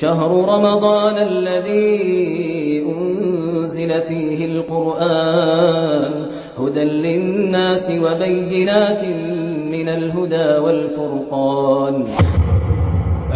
شهر رمضان الذي أنزل فيه القرآن هدى للناس وبينات من الهدى والفرقان.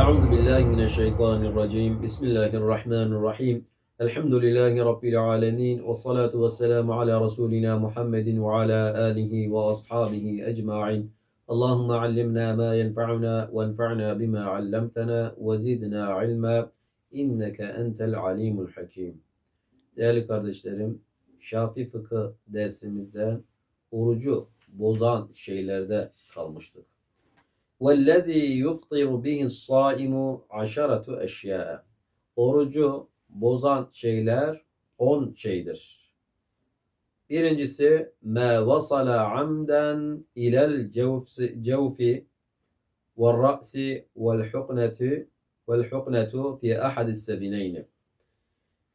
أعوذ بالله من الشيطان الرجيم. بسم الله الرحمن الرحيم. الحمد لله رب العالمين والصلاة والسلام على رسولنا محمد وعلى آله وأصحابه أجمعين. اللهم علمنا ما ينفعنا وانفعنا بما علمتنا وزدنا علما إنك أنت العليم الحكيم Değerli kardeşlerim, Şafi fıkıh dersimizde orucu bozan şeylerde kalmıştık. وَالَّذ۪ي يُفْطِرُ بِهِ الصَّائِمُ عَشَرَةُ اَشْيَاءَ Orucu bozan şeyler 10 şeydir. Birincisi me vasala amden ilel cevfi vel ra'si vel hukneti vel huknetu fi ahadis sebineyni.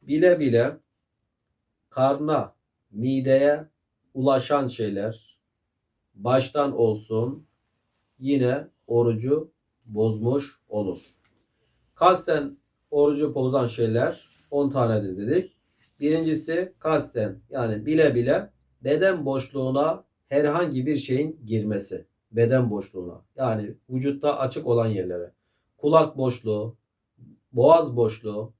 Bile bile karna, mideye ulaşan şeyler baştan olsun yine orucu bozmuş olur. Kasten orucu bozan şeyler 10 tanedir dedik. Birincisi kasten yani bile bile beden boşluğuna herhangi bir şeyin girmesi. Beden boşluğuna yani vücutta açık olan yerlere. Kulak boşluğu, boğaz boşluğu,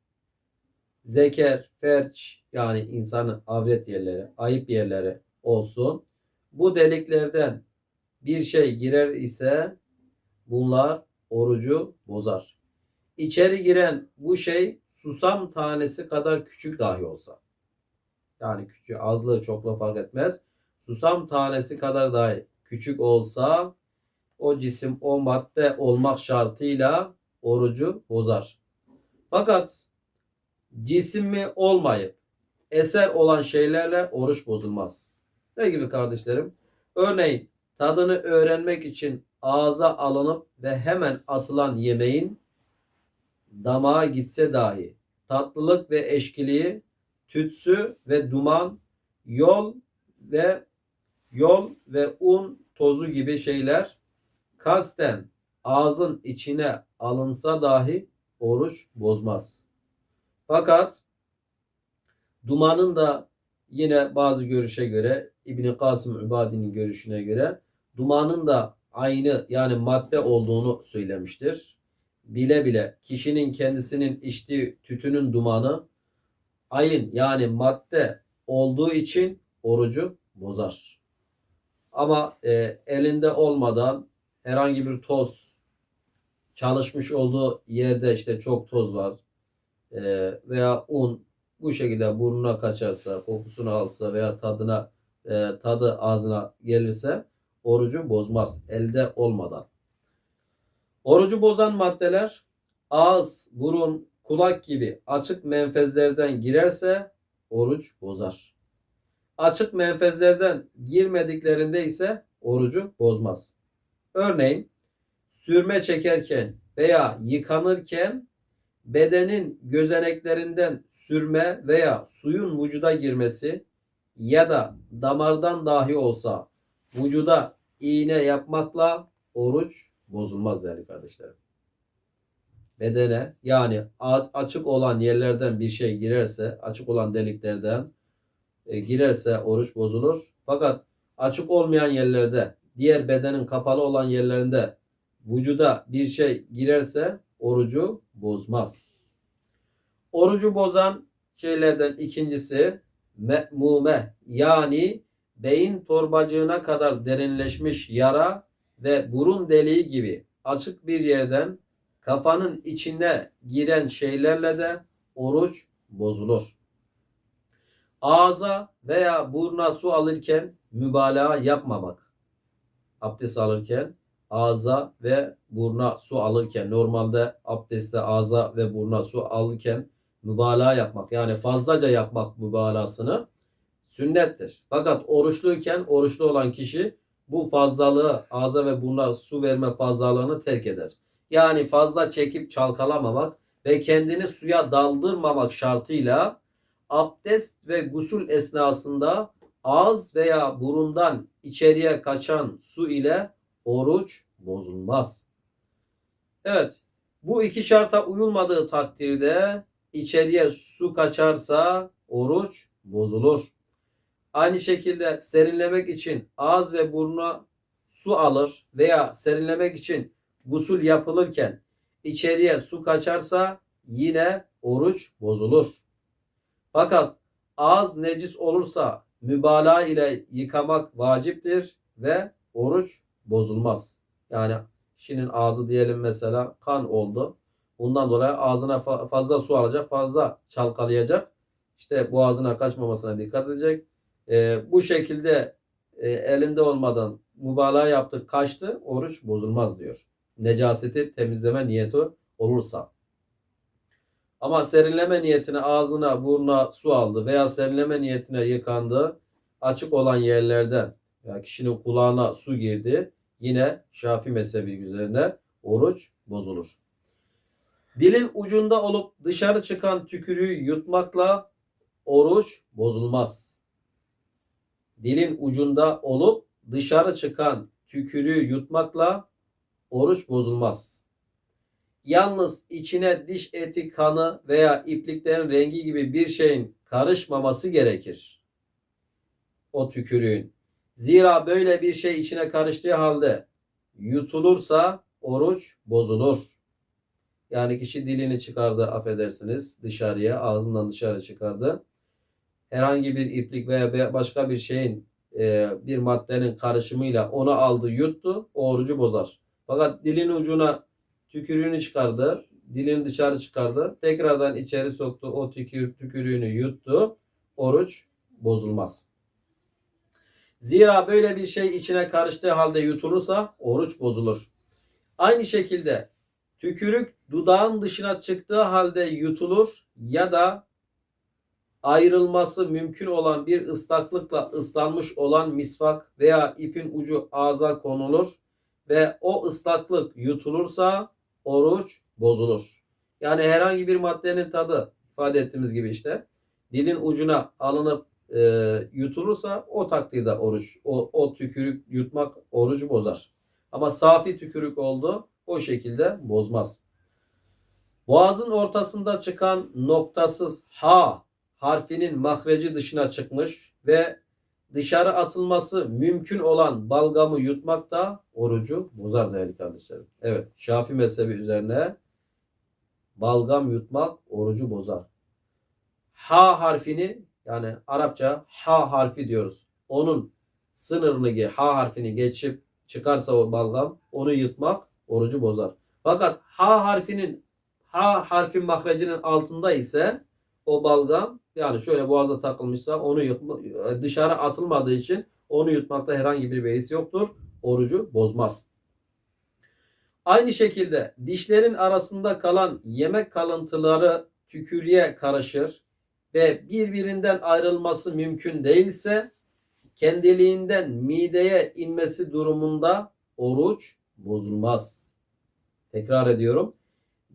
zeker, ferç yani insanın avret yerleri, ayıp yerleri olsun. Bu deliklerden bir şey girer ise bunlar orucu bozar. İçeri giren bu şey susam tanesi kadar küçük dahi olsa. Yani küçük, azlığı çokluğu fark etmez. Susam tanesi kadar dahi küçük olsa o cisim o madde olmak şartıyla orucu bozar. Fakat cismi olmayıp eser olan şeylerle oruç bozulmaz. Ne gibi kardeşlerim? Örneğin tadını öğrenmek için ağza alınıp ve hemen atılan yemeğin damağa gitse dahi tatlılık ve eşkiliği, tütsü ve duman, yol ve yol ve un tozu gibi şeyler kasten ağzın içine alınsa dahi oruç bozmaz. Fakat dumanın da yine bazı görüşe göre İbni Kasım Übadi'nin görüşüne göre dumanın da aynı yani madde olduğunu söylemiştir. Bile bile kişinin kendisinin içtiği tütünün dumanı ayın yani madde olduğu için orucu bozar. Ama e, elinde olmadan herhangi bir toz çalışmış olduğu yerde işte çok toz var e, veya un bu şekilde burnuna kaçarsa, kokusunu alsa veya tadına e, tadı ağzına gelirse orucu bozmaz elde olmadan. Orucu bozan maddeler ağız, burun, kulak gibi açık menfezlerden girerse oruç bozar. Açık menfezlerden girmediklerinde ise orucu bozmaz. Örneğin sürme çekerken veya yıkanırken bedenin gözeneklerinden sürme veya suyun vücuda girmesi ya da damardan dahi olsa vücuda iğne yapmakla oruç bozulmaz değerli kardeşlerim. Bedene yani açık olan yerlerden bir şey girerse, açık olan deliklerden e, girerse oruç bozulur. Fakat açık olmayan yerlerde, diğer bedenin kapalı olan yerlerinde vücuda bir şey girerse orucu bozmaz. Orucu bozan şeylerden ikincisi me'mume yani beyin torbacığına kadar derinleşmiş yara ve burun deliği gibi açık bir yerden kafanın içine giren şeylerle de oruç bozulur. Ağza veya buruna su alırken mübalağa yapmamak. Abdest alırken ağza ve buruna su alırken normalde abdestte ağza ve buruna su alırken mübalağa yapmak yani fazlaca yapmak mübalağasını sünnettir. Fakat oruçluyken oruçlu olan kişi bu fazlalığı ağza ve buruna su verme fazlalığını terk eder. Yani fazla çekip çalkalamamak ve kendini suya daldırmamak şartıyla abdest ve gusül esnasında ağız veya burundan içeriye kaçan su ile oruç bozulmaz. Evet Bu iki şarta uyulmadığı takdirde içeriye su kaçarsa oruç bozulur. Aynı şekilde serinlemek için ağız ve burnuna su alır veya serinlemek için gusül yapılırken içeriye su kaçarsa yine oruç bozulur. Fakat ağız necis olursa mübalağa ile yıkamak vaciptir ve oruç bozulmaz. Yani kişinin ağzı diyelim mesela kan oldu. Bundan dolayı ağzına fa- fazla su alacak, fazla çalkalayacak. İşte boğazına kaçmamasına dikkat edecek. Ee, bu şekilde e, elinde olmadan mübalağa yaptı, kaçtı, oruç bozulmaz diyor. Necaseti temizleme niyeti olursa. Ama serinleme niyetine ağzına, burnuna su aldı veya serinleme niyetine yıkandı. Açık olan yerlerden ya kişinin kulağına su girdi. Yine Şafi mezhebi üzerine oruç bozulur. Dilin ucunda olup dışarı çıkan tükürüğü yutmakla oruç bozulmaz. Dilin ucunda olup dışarı çıkan tükürüğü yutmakla oruç bozulmaz. Yalnız içine diş eti, kanı veya ipliklerin rengi gibi bir şeyin karışmaması gerekir. O tükürüğün. Zira böyle bir şey içine karıştığı halde yutulursa oruç bozulur. Yani kişi dilini çıkardı affedersiniz dışarıya ağzından dışarı çıkardı. Herhangi bir iplik veya başka bir şeyin e, bir maddenin karışımıyla onu aldı yuttu o orucu bozar. Fakat dilin ucuna tükürüğünü çıkardı. Dilini dışarı çıkardı. Tekrardan içeri soktu. O tükür, tükürüğünü yuttu. Oruç bozulmaz. Zira böyle bir şey içine karıştığı halde yutulursa oruç bozulur. Aynı şekilde tükürük dudağın dışına çıktığı halde yutulur ya da ayrılması mümkün olan bir ıslaklıkla ıslanmış olan misvak veya ipin ucu ağza konulur ve o ıslaklık yutulursa oruç bozulur. Yani herhangi bir maddenin tadı ifade ettiğimiz gibi işte dilin ucuna alınıp e, yutulursa o takdirde oruç o, o tükürük yutmak orucu bozar. Ama safi tükürük oldu o şekilde bozmaz. Boğazın ortasında çıkan noktasız ha harfinin mahreci dışına çıkmış ve dışarı atılması mümkün olan balgamı yutmak da orucu bozar değerli kardeşlerim. Evet Şafi mezhebi üzerine balgam yutmak orucu bozar. Ha harfini yani Arapça ha harfi diyoruz. Onun sınırını ha harfini geçip çıkarsa o balgam onu yutmak orucu bozar. Fakat ha harfinin ha harfin mahrecinin altında ise o balgam yani şöyle boğaza takılmışsa onu yutma, dışarı atılmadığı için onu yutmakta herhangi bir beis yoktur. Orucu bozmaz. Aynı şekilde dişlerin arasında kalan yemek kalıntıları tükürüğe karışır ve birbirinden ayrılması mümkün değilse kendiliğinden mideye inmesi durumunda oruç bozulmaz. Tekrar ediyorum.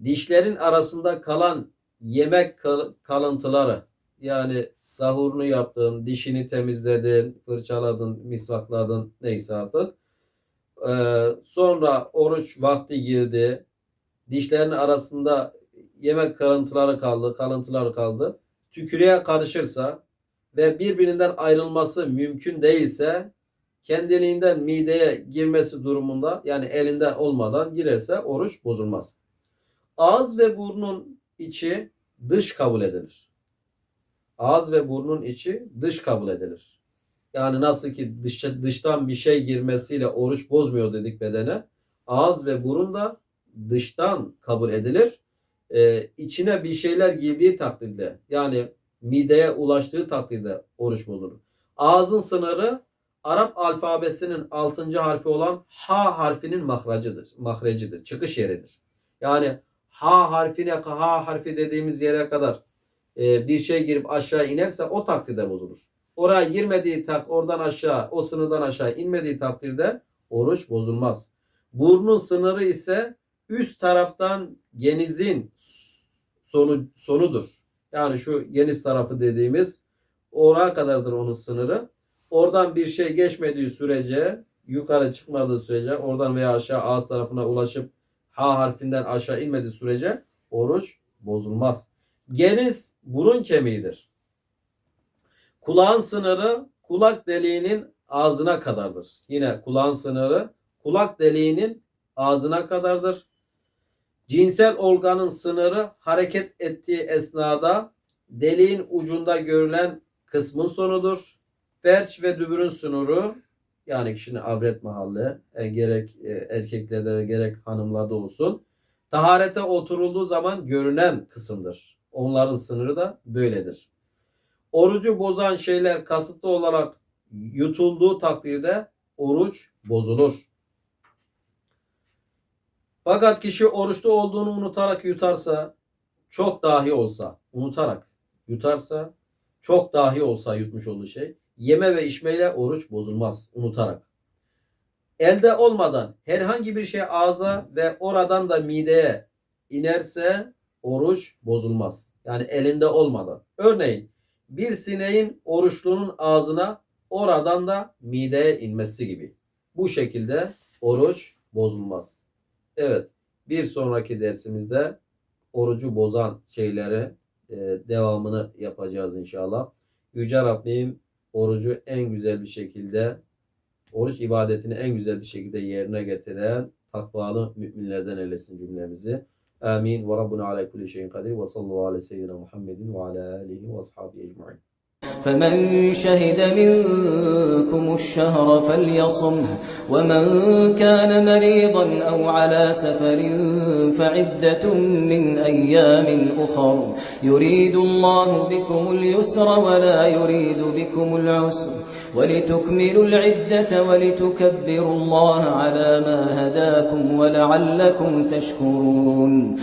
Dişlerin arasında kalan yemek kalıntıları yani sahurunu yaptın, dişini temizledin, fırçaladın, misvakladın neyse artık. Ee, sonra oruç vakti girdi. Dişlerin arasında yemek kalıntıları kaldı, kalıntıları kaldı. Tükürüğe karışırsa ve birbirinden ayrılması mümkün değilse kendiliğinden mideye girmesi durumunda yani elinde olmadan girerse oruç bozulmaz. Ağız ve burnun içi dış kabul edilir. Ağız ve burnun içi dış kabul edilir. Yani nasıl ki dış, dıştan bir şey girmesiyle oruç bozmuyor dedik bedene. Ağız ve burun da dıştan kabul edilir. Ee, içine bir şeyler girdiği takdirde yani mideye ulaştığı takdirde oruç bozulur. Ağzın sınırı Arap alfabesinin 6. harfi olan H harfinin mahracıdır. Mahrecidir. Çıkış yeridir. Yani H harfine H harfi dediğimiz yere kadar e, bir şey girip aşağı inerse o takdirde bozulur. Oraya girmediği tak oradan aşağı o sınırdan aşağı inmediği takdirde oruç bozulmaz. Burnun sınırı ise üst taraftan genizin sonu, sonudur. Yani şu geniz tarafı dediğimiz oraya kadardır onun sınırı. Oradan bir şey geçmediği sürece yukarı çıkmadığı sürece oradan veya aşağı ağız tarafına ulaşıp ha harfinden aşağı inmediği sürece oruç bozulmaz. Geniz burun kemiğidir. Kulağın sınırı kulak deliğinin ağzına kadardır. Yine kulağın sınırı kulak deliğinin ağzına kadardır. Cinsel organın sınırı hareket ettiği esnada deliğin ucunda görülen kısmın sonudur. Ferç ve dübürün sınırı yani kişinin avret mahalli e, gerek e, erkeklerde gerek hanımlarda olsun. Taharete oturulduğu zaman görünen kısımdır. Onların sınırı da böyledir. Orucu bozan şeyler kasıtlı olarak yutulduğu takdirde oruç bozulur. Fakat kişi oruçlu olduğunu unutarak yutarsa, çok dahi olsa, unutarak yutarsa, çok dahi olsa yutmuş olduğu şey, yeme ve içmeyle oruç bozulmaz, unutarak. Elde olmadan herhangi bir şey ağza ve oradan da mideye inerse oruç bozulmaz. Yani elinde olmadan. Örneğin bir sineğin oruçlunun ağzına oradan da mideye inmesi gibi. Bu şekilde oruç bozulmaz. Evet, bir sonraki dersimizde orucu bozan şeyleri e, devamını yapacağız inşallah. Yüce Rabbim orucu en güzel bir şekilde, oruç ibadetini en güzel bir şekilde yerine getiren takvalı müminlerden eylesin cümlemizi. Amin. Ve Rabbuna ala kulli şeyin kadir. Ve sallallahu aleyhi seyyidina Muhammedin ve ala alihi ve ashabihi ecma'in. فمن شهد منكم الشهر فليصمه ومن كان مريضا أو على سفر فعدة من أيام أخر. يريد الله بكم اليسر ولا يريد بكم العسر. ولتكملوا العدة ولتكبروا الله على ما هداكم ولعلكم تشكرون.